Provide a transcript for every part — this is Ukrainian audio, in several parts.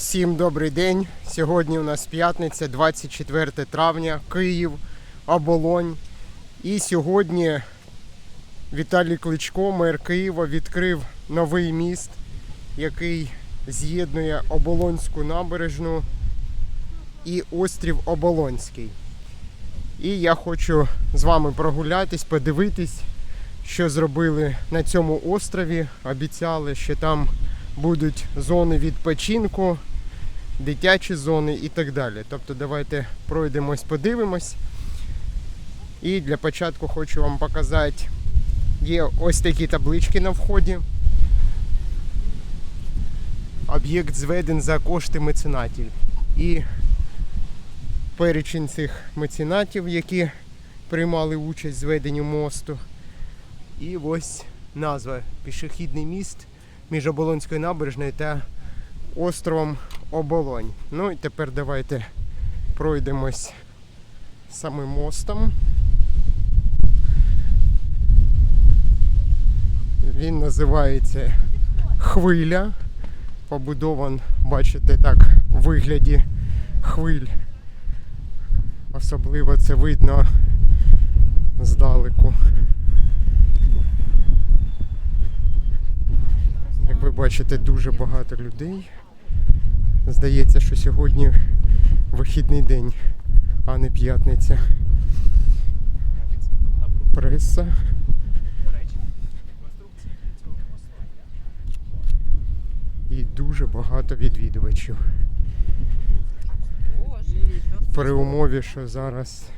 Всім добрий день. Сьогодні у нас п'ятниця, 24 травня, Київ, Оболонь. І сьогодні Віталій Кличко, мер Києва, відкрив новий міст, який з'єднує Оболонську набережну і острів Оболонський. І я хочу з вами прогулятись, подивитись, що зробили на цьому острові. Обіцяли, що там будуть зони відпочинку, дитячі зони і так далі. Тобто давайте пройдемось, подивимось. І для початку хочу вам показати, є ось такі таблички на вході. Об'єкт зведен за кошти меценатів. І перечень цих меценатів, які приймали участь в зведенні мосту. І ось назва пішохідний міст між Оболонською набережною та островом Оболонь. Ну і тепер давайте пройдемось самим мостом. Він називається Хвиля. Побудован, бачите, так, в вигляді хвиль. Особливо це видно здалеку. Як ви бачите, дуже багато людей. Здається, що сьогодні вихідний день, а не п'ятниця. Преса. І дуже багато відвідувачів. При умові, що зараз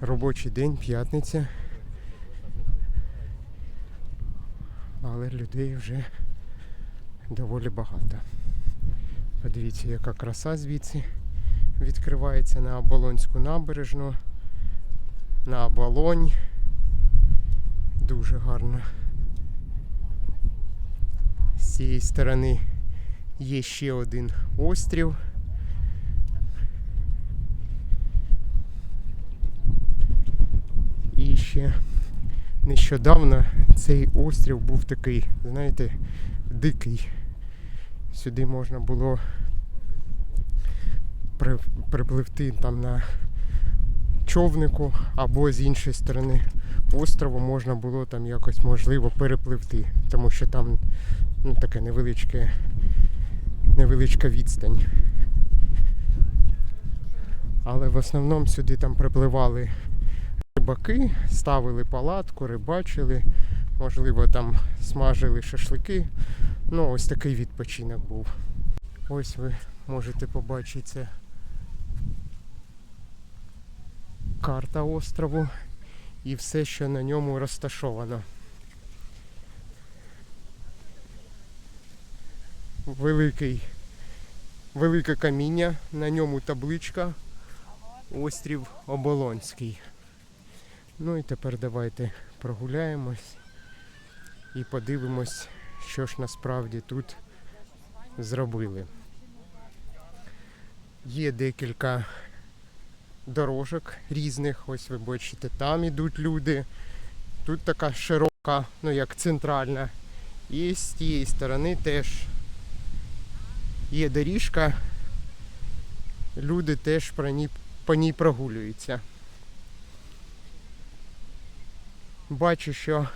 робочий день, п'ятниця. Але людей вже доволі багато. Подивіться, яка краса звідси відкривається на Оболонську набережну, на Оболонь. Дуже гарно. З цієї сторони є ще один острів. І ще нещодавно цей острів був такий, знаєте, дикий. Сюди можна було при- припливти там на човнику, або з іншої сторони острову можна було там якось можливо перепливти, тому що там ну, таке невеличке, невеличка відстань. Але в основному сюди там припливали рибаки, ставили палатку, рибачили, можливо, там смажили шашлики. Ну, ось такий відпочинок був. Ось ви можете побачити карта острову і все, що на ньому розташовано. Великий, велике каміння, на ньому табличка Острів Оболонський. Ну і тепер давайте прогуляємось і подивимось, що ж насправді тут зробили. Є декілька дорожок різних, ось ви бачите, там ідуть люди. Тут така широка, ну як центральна. І з тієї сторони теж є доріжка. Люди теж по ній прогулюються. Бачу, що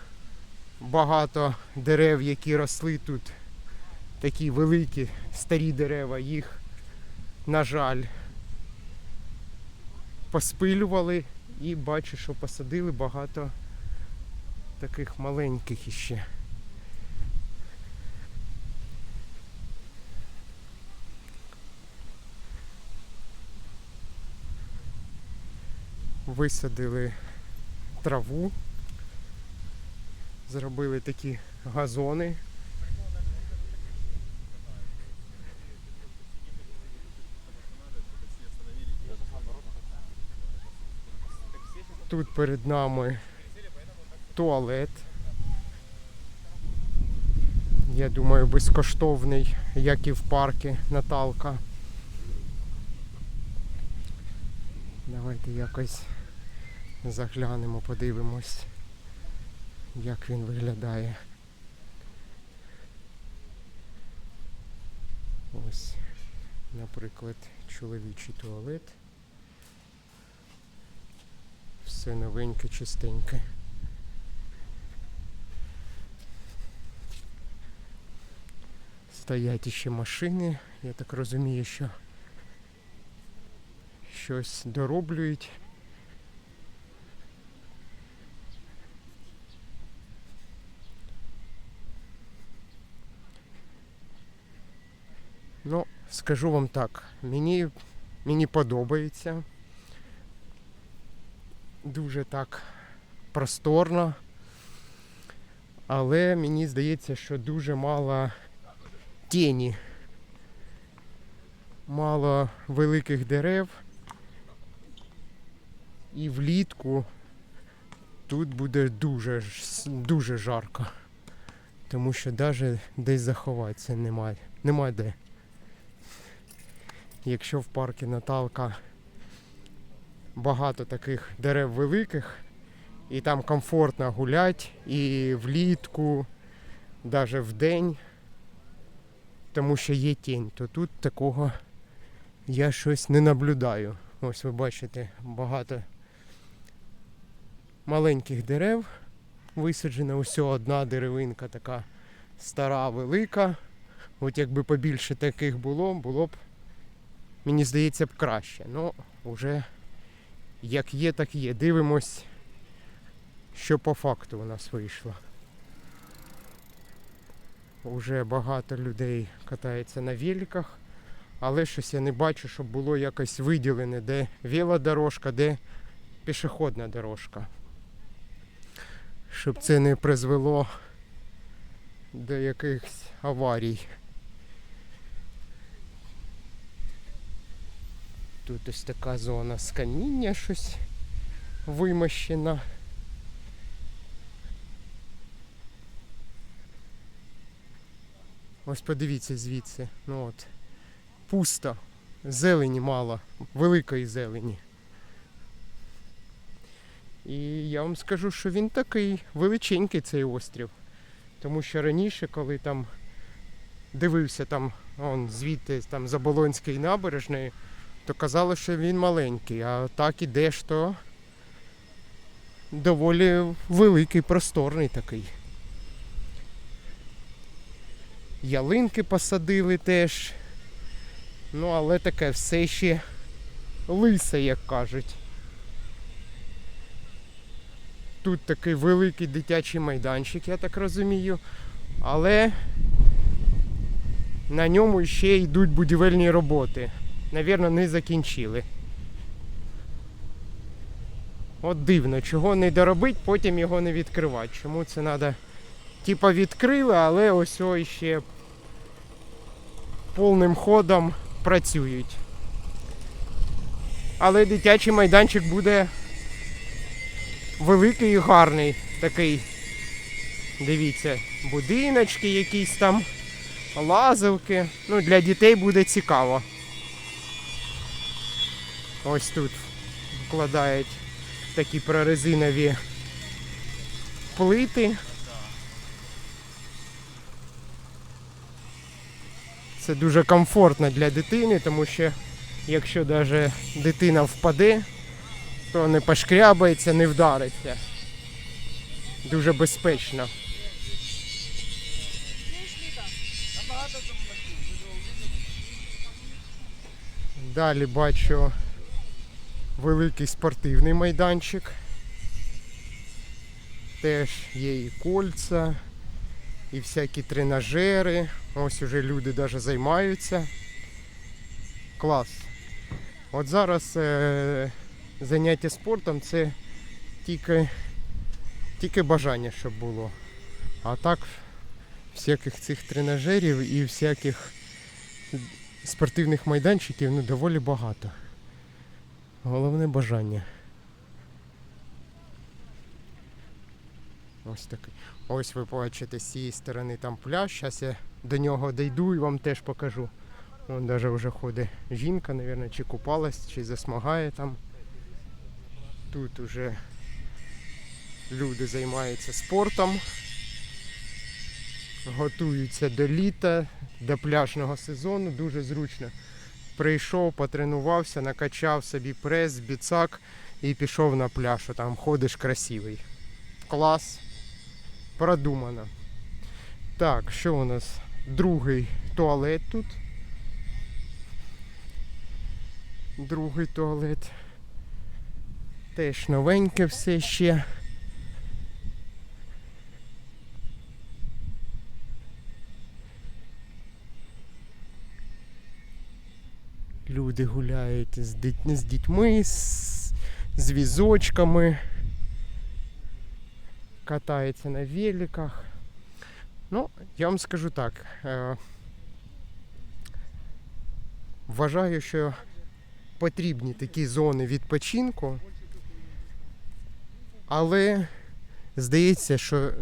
багато дерев, які росли тут, такі великі старі дерева, їх, на жаль, поспилювали і бачу, що посадили багато таких маленьких іще. Висадили траву, зробили такі газони. Тут перед нами туалет. Я думаю, безкоштовний, як і в парку Наталка. Давайте якось заглянемо, подивимось, як він виглядає. Ось Наприклад, чоловічий туалет. Все новеньке, чистеньке. Стоять іще машини. Я так розумію, що щось дороблюють. Ну, скажу вам так, мені, мені подобається. Дуже так просторно. Але мені здається, що дуже мало тіні. Мало великих дерев. І влітку тут буде дуже, дуже жарко. Тому що навіть десь заховатися немає, немає де. Якщо в парку Наталка багато таких дерев великих, і там комфортно гулять і влітку, навіть в день, тому що є тінь, то тут такого я щось не наблюдаю. Ось ви бачите багато маленьких дерев висаджено. Ось одна деревинка така стара, велика. От якби побільше таких було, було б, мені здається, б краще. Ну, вже як є, так є. Дивимось, що по факту у нас вийшло. Уже багато людей катається на великах, але щось я не бачу, щоб було якось виділене, де велодорожка, де пішохідна дорожка. Щоб це не призвело до якихось аварій. Тут ось така зона з каміння щось вимощена. Ось подивіться звідси. Ну от. Пусто. Зелені мало. Великої зелені. І я вам скажу, що він такий величенький цей острів. Тому що раніше, коли там дивився там, он звідти там за Болонської набережної, то казали, що він маленький, а так ідеш, то доволі великий, просторний такий. Ялинки посадили теж. Ну, але таке все ще лисе, як кажуть. Тут такий великий дитячий майданчик, я так розумію. Але на ньому ще йдуть будівельні роботи. Навірно, не закінчили. От дивно, чого не доробить, потім його не відкривати. Чому це треба? Типа відкрили, але ось ось ще повним ходом працюють. Але дитячий майданчик буде великий і гарний такий. Дивіться, будиночки якісь там, лазилки. Ну, для дітей буде цікаво. Ось тут вкладають такі прорезинові плити. Це дуже комфортно для дитини, тому що якщо навіть дитина впаде, то не пошкрябається, не вдариться. Дуже безпечно. Далі бачу великий спортивний майданчик. Теж є і кольца, і всякі тренажери. Ось уже люди навіть займаються. Клас. От зараз е- заняття спортом це тільки, тільки бажання, щоб було. А так всяких цих тренажерів і всяких спортивних майданчиків ну, доволі багато. Головне бажання. Ось такий. Ось ви бачите з цієї сторони там пляж. Зараз я до нього дійду і вам теж покажу. Вон навіть вже ходить жінка, мабуть, чи купалась, чи засмагає там. Тут уже люди займаються спортом, готуються до літа, до пляжного сезону. Дуже зручно Прийшов, потренувався, накачав собі прес, біцак і пішов на пляж. Там ходиш красивий. Клас. Продумано. Так, що у нас? Другий туалет тут. Другий туалет. Теж новеньке все ще. Люди гуляють з, дит- з дітьми, з, з візочками, катаються на великах. Ну, я вам скажу так. Е, вважаю, що потрібні такі зони відпочинку, але здається, що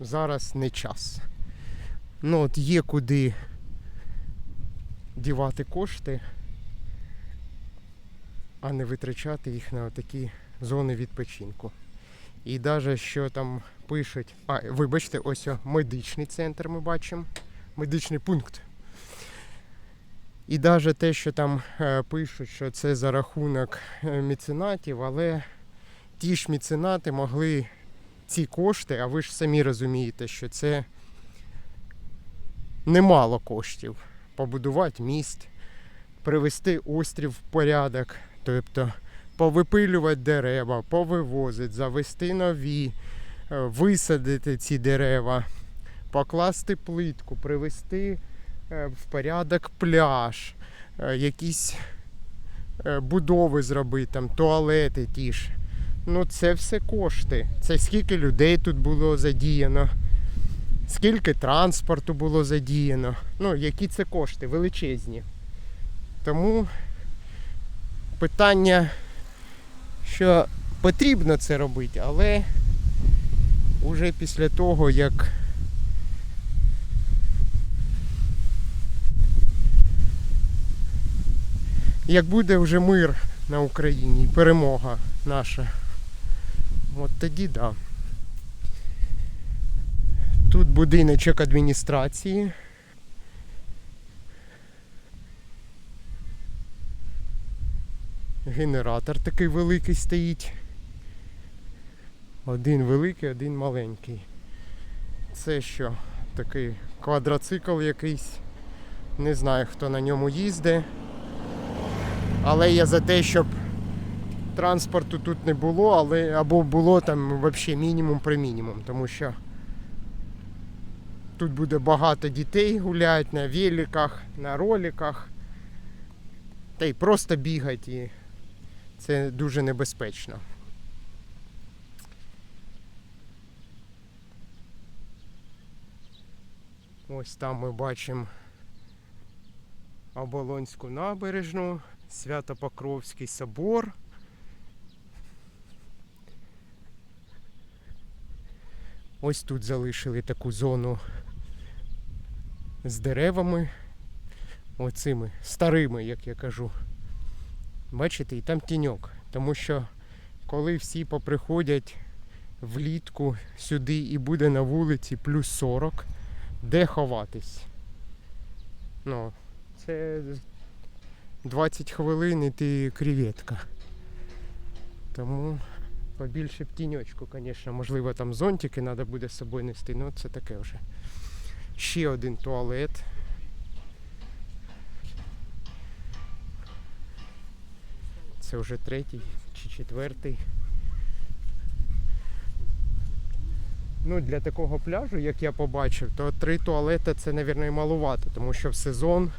зараз не час. Ну, от є куди дівати кошти, а не витрачати їх на такі зони відпочинку. І навіть що там пишуть, а вибачте, ось о, медичний центр ми бачимо, медичний пункт. І навіть те, що там е, пишуть, що це за рахунок е, меценатів, але ті ж меценати могли ці кошти, а ви ж самі розумієте, що це немало коштів побудувати міст, привести острів в порядок, тобто повипилювати дерева, повивозити, завести нові, е, висадити ці дерева, покласти плитку, привести е, в порядок пляж, е, якісь будови зробити, там, туалети ті ж. Ну, це все кошти. Це скільки людей тут було задіяно, скільки транспорту було задіяно. Ну, які це кошти величезні. Тому питання, що потрібно це робити, але уже після того, як як буде вже мир на Україні і перемога наша, от тоді да. Тут будиночок адміністрації. Генератор такий великий стоїть. Один великий, один маленький. Це що? Такий квадроцикл якийсь. Не знаю, хто на ньому їздить. Але я за те, щоб транспорту тут не було, але або було там взагалі мінімум при мінімум, тому що тут буде багато дітей гулять на великах, на роликах. Та й просто бігати. Це дуже небезпечно. Ось там ми бачимо Оболонську набережну, Свято-Покровський собор. Ось тут залишили таку зону з деревами, оцими старими, як я кажу. Бачите, і там тіньок. Тому що коли всі поприходять влітку сюди і буде на вулиці плюс 40, де ховатись? Ну, це 20 хвилин і ти креветка. Тому побільше б тіньочку, звісно, можливо там зонтики треба буде з собою нести, ну це таке вже. Ще один туалет. Це вже третій чи четвертий. Ну, для такого пляжу, як я побачив, то три туалети це, мабуть, малувато, тому що в сезон,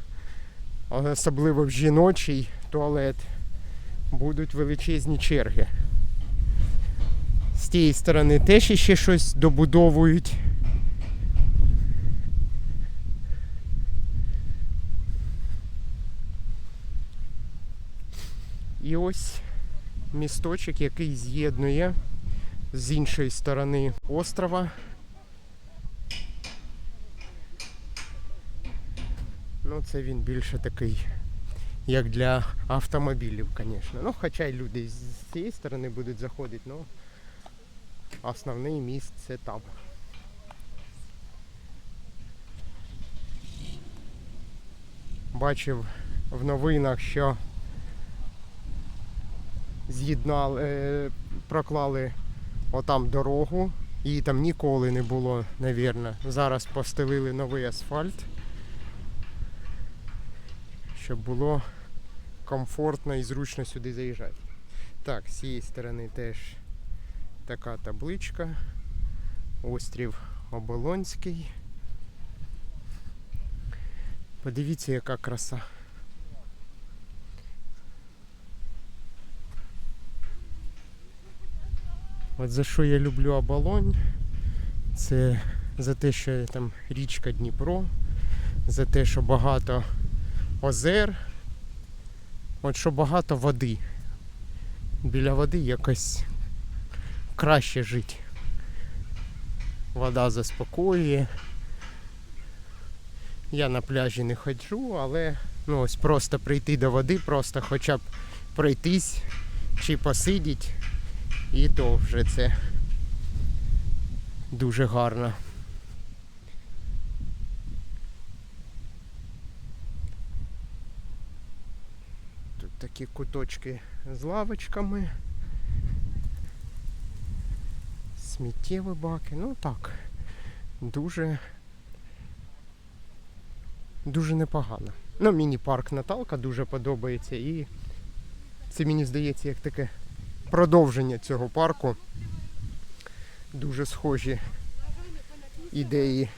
особливо в жіночий туалет, будуть величезні черги. З тієї сторони теж ще щось добудовують. І ось місточок, який з'єднує з іншої сторони острова. Ну, це він більше такий, як для автомобілів, звісно. Ну, хоча й люди з цієї сторони будуть заходити, але основний міст це там. Бачив в новинах, що з'єднали, е, проклали отам дорогу. Її там ніколи не було, навірно. Зараз постелили новий асфальт, щоб було комфортно і зручно сюди заїжджати. Так, з цієї сторони теж така табличка. Острів Оболонський. Подивіться, яка краса. От за що я люблю оболонь, це за те, що там річка Дніпро, за те, що багато озер, от що багато води. Біля води якось краще жити. Вода заспокоює. Я на пляжі не ходжу, але ну, ось просто прийти до води, просто хоча б пройтись чи посидіти, і то вже це дуже гарно. Тут такі куточки з лавочками. Сміттєві баки. Ну так. Дуже дуже непогано. Ну, міні-парк Наталка дуже подобається і це мені здається як таке продовження цього парку. Дуже схожі ідеї.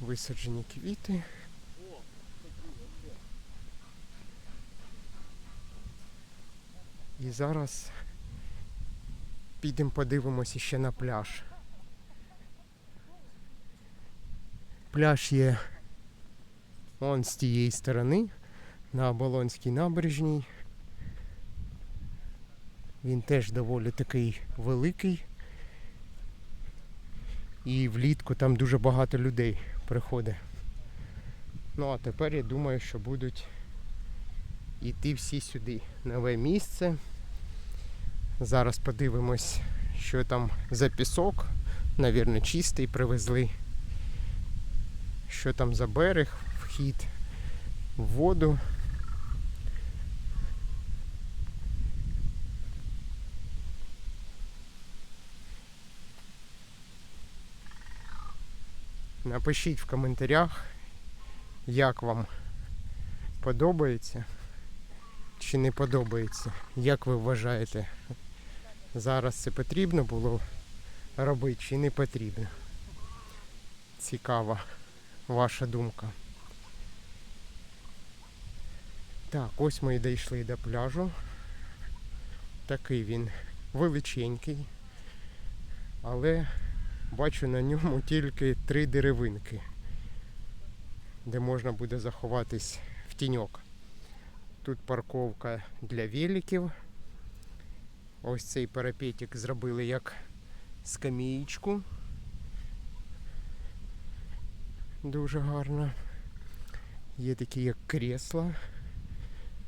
Висаджені квіти. І зараз підемо подивимося ще на пляж. Пляж є он з тієї сторони, на Оболонській набережній. Він теж доволі такий великий. І влітку там дуже багато людей приходить. Ну а тепер я думаю, що будуть йти всі сюди. Нове місце. Зараз подивимось, що там за пісок. Навірно, чистий привезли. Що там за берег, вхід в воду. Напишіть в коментарях, як вам подобається чи не подобається. Як ви вважаєте, зараз це потрібно було робити чи не потрібно? Цікава ваша думка. Так, ось ми і дійшли до пляжу. Такий він величенький, але бачу на ньому тільки три деревинки, де можна буде заховатись в тіньок. Тут парковка для великів. Ось цей парапетик зробили як скамієчку. Дуже гарно. Є такі як кресла.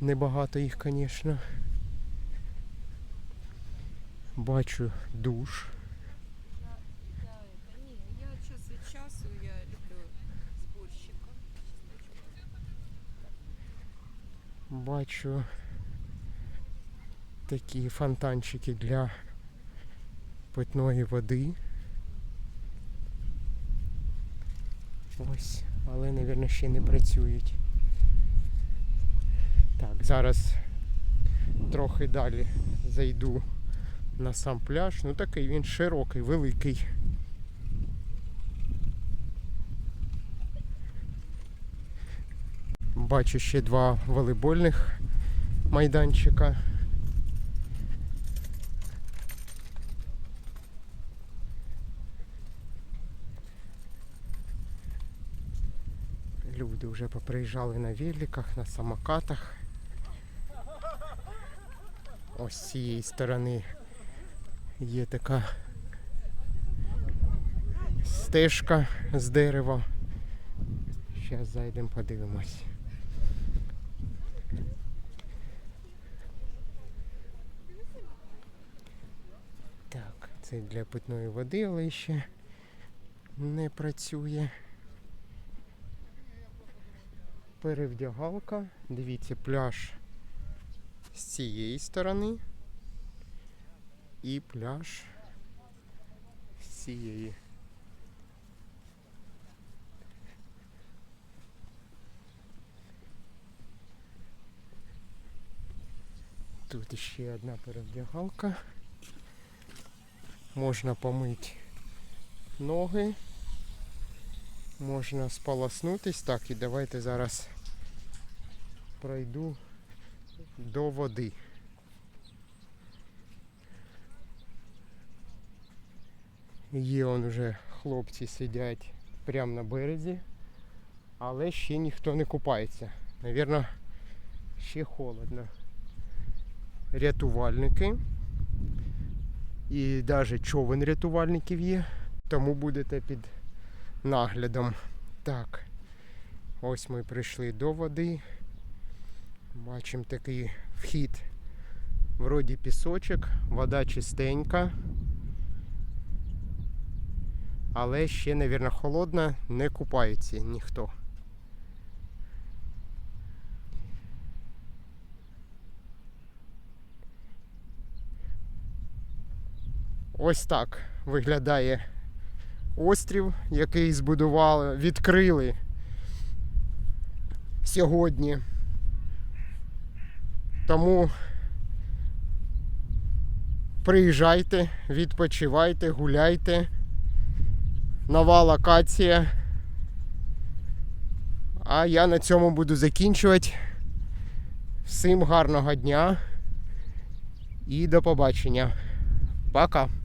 Небагато їх, звісно. Бачу душ. Я это не, я час від часу я люблю зборщика. Бачу такі фонтанчики для питної води. Ось, але, мабуть, ще не працюють. Так, зараз трохи далі зайду на сам пляж. Ну такий він широкий, великий. Бачу ще два волейбольних майданчика. Люди вже поприїжджали на великах, на самокатах. Ось з цієї сторони є така стежка з дерева. Зараз зайдемо, подивимось. Так, це для питної води, але ще не працює. перевдягалка. Дивіться, пляж з цієї сторони. І пляж з цієї. Тут ще одна перевдягалка. Можна помити ноги. Можна сполоснутись. Так, і давайте зараз пройду до води. Є он уже хлопці сидять прямо на березі, але ще ніхто не купається. Навірно, ще холодно. Рятувальники. І навіть човен рятувальників є, тому будете під наглядом. Так, ось ми прийшли до води. Бачимо такий вхід. Вроді пісочок, вода чистенька. Але ще, мабуть, холодна, не купається ніхто. Ось так виглядає острів, який збудували, відкрили сьогодні. Тому приїжджайте, відпочивайте, гуляйте. Нова локація. А я на цьому буду закінчувати. Всім гарного дня і до побачення. Пока.